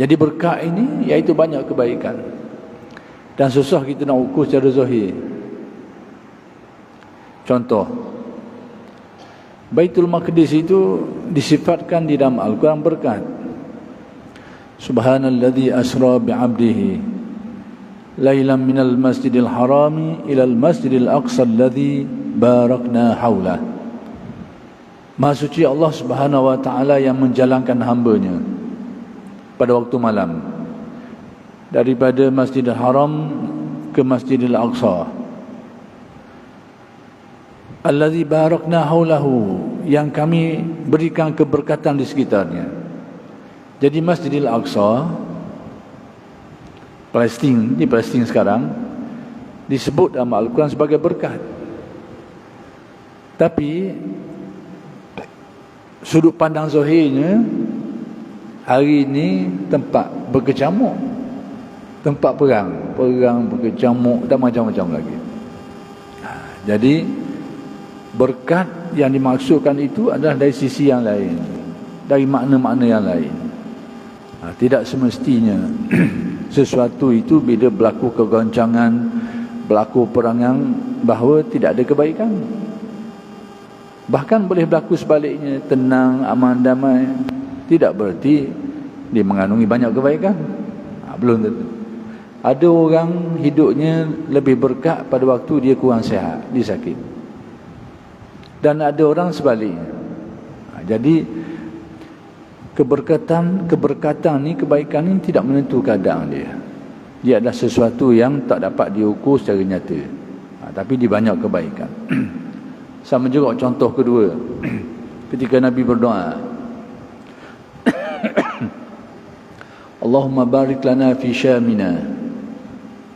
Jadi berkat ini iaitu banyak kebaikan. Dan susah kita nak ukur secara zahir. Contoh. Baitul Maqdis itu disifatkan di dalam Al-Quran berkat. Subhanalladzi asra bi'abdihi lailan minal masjidil harami ilal masjidil aqsa alladzi barakna haulah. Maha suci Allah Subhanahu wa taala yang menjalankan hambanya pada waktu malam daripada Masjidil Haram ke Masjidil Aqsa. Allazi barakna haulahu yang kami berikan keberkatan di sekitarnya. Jadi Masjidil Aqsa Palestin, di Palestin sekarang disebut dalam Al-Quran sebagai berkat. Tapi sudut pandang zahirnya hari ini tempat berkecamuk. Tempat perang. Perang berkecamuk dan macam-macam lagi. Ha, jadi berkat yang dimaksudkan itu adalah dari sisi yang lain. Dari makna-makna yang lain. Ha, tidak semestinya sesuatu itu bila berlaku kegoncangan berlaku perangan bahawa tidak ada kebaikan. Bahkan boleh berlaku sebaliknya. Tenang, aman, damai Tidak berarti Dia mengandungi banyak kebaikan. Ha, Belum tentu. Ada orang hidupnya Lebih berkat pada waktu dia kurang sehat Dia sakit. Dan ada orang sebaliknya. Ha, Jadi Keberkatan Keberkatan ni, kebaikan ni Tidak menentu keadaan dia. Dia adalah sesuatu yang tak dapat diukur secara nyata. Ha, Tapi dia banyak kebaikan. Sama juga contoh kedua. Ketika Nabi berdoa. Allahumma barik lana fi syamina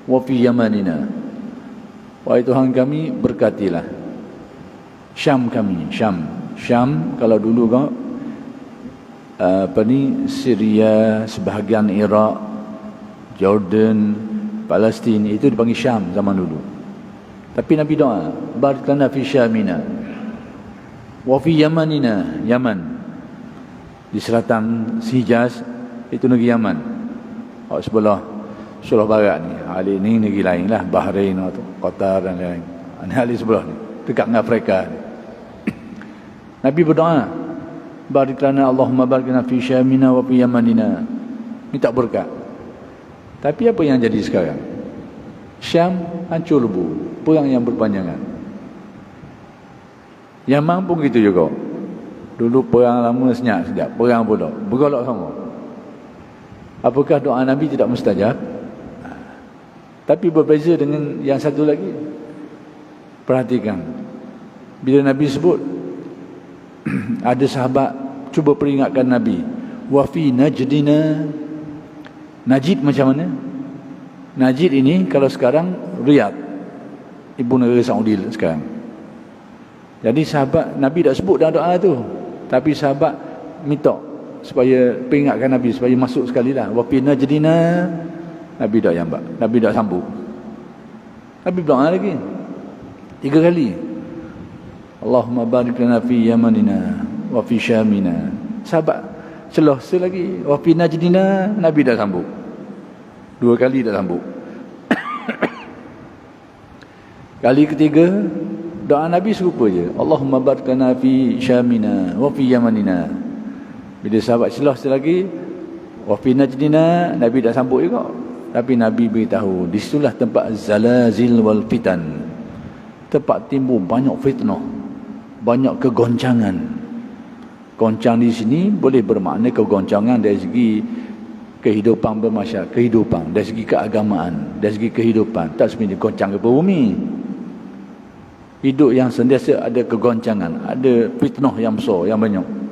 wa fi yamanina. Wahai Tuhan kami berkatilah Syam kami, Syam. Syam kalau dulu kau apa ni Syria, sebahagian Iraq, Jordan, Palestin itu dipanggil Syam zaman dulu. Tapi Nabi doa, barik lana fi Syamina wa fi Yamanina, Yaman. Di selatan Hijaz itu negeri Yaman. Oh sebelah sebelah barat ni. Hali ni negeri lain lah, Bahrain atau Qatar dan lain. Ini hali sebelah ni, dekat dengan Afrika ni. Nabi berdoa, barik lana Allahumma barik lana fi Syamina wa fi Yamanina. Minta berkat. Tapi apa yang jadi sekarang? Syam hancur lebu perang yang berpanjangan. Yaman pun gitu juga. Dulu perang lama senyap sekejap. Perang pula. Bergolak sama. Apakah doa Nabi tidak mustajab? Tapi berbeza dengan yang satu lagi. Perhatikan. Bila Nabi sebut. ada sahabat cuba peringatkan Nabi. Wafi najdina. Najid macam mana? Najid ini kalau sekarang Riyadh ibu negara Saudi sekarang. Jadi sahabat Nabi dah sebut dalam doa tu. Tapi sahabat minta supaya peringatkan Nabi supaya masuk sekali lah. Wafina jadina Nabi dah yang Nabi dah sambung. Nabi berdoa lagi. Tiga kali. Allahumma barik lana fi yamanina wa fi syamina. Sahabat celah selagi wa fi najdina Nabi dah sambung. Dua kali dah sambung. Kali ketiga doa Nabi serupa je. Allahumma barakna fi syamina wa fi yamanina. Bila sahabat celah lagi wa fi najdina Nabi dah sambut juga. Tapi Nabi beritahu di situlah tempat zalazil wal fitan. Tempat timbul banyak fitnah. Banyak kegoncangan. Goncang di sini boleh bermakna kegoncangan dari segi kehidupan bermasyarakat, kehidupan, dari segi keagamaan, dari segi kehidupan. Tak sebenarnya goncang ke bumi hidup yang sentiasa ada kegoncangan, ada fitnah yang besar, yang banyak.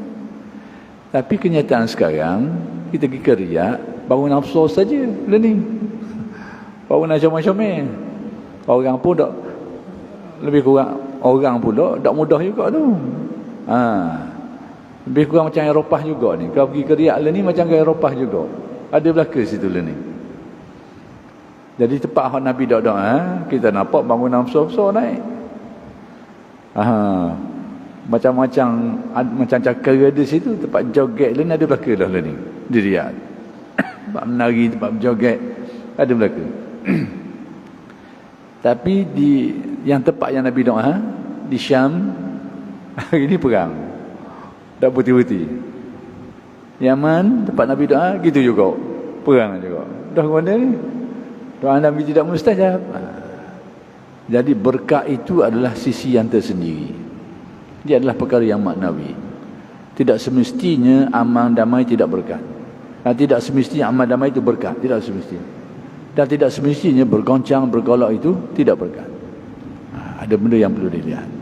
Tapi kenyataan sekarang, kita pergi ke Riyadh, baru nafsu saja learning. Baru nak ni. Orang pun tak, lebih kurang, orang pula tak mudah juga tu. Ha. Lebih kurang macam Eropah juga ni. Kalau pergi ke Riyadh learning, macam ke Eropah juga. Ada belaka situ learning. Jadi tepat Nabi doa ha? kita nampak bangun nafsu besar naik. Aha. Macam-macam macam cakar ada situ tempat joget lain ada belaka dah ni di Riyadh. tempat menari, tempat berjoget ada mereka. Tapi di yang tempat yang Nabi doa di Syam hari ini perang. Tak putih-putih. Yaman tempat Nabi doa gitu juga. Perang juga. Dah mana ni? Doa Nabi tidak mustajab. Jadi berkat itu adalah sisi yang tersendiri. Dia adalah perkara yang maknawi. Tidak semestinya amal damai tidak berkat. Dan tidak semestinya amal damai itu berkat. Tidak semestinya. Dan tidak semestinya bergoncang, bergolak itu tidak berkat. Ha, ada benda yang perlu dilihat.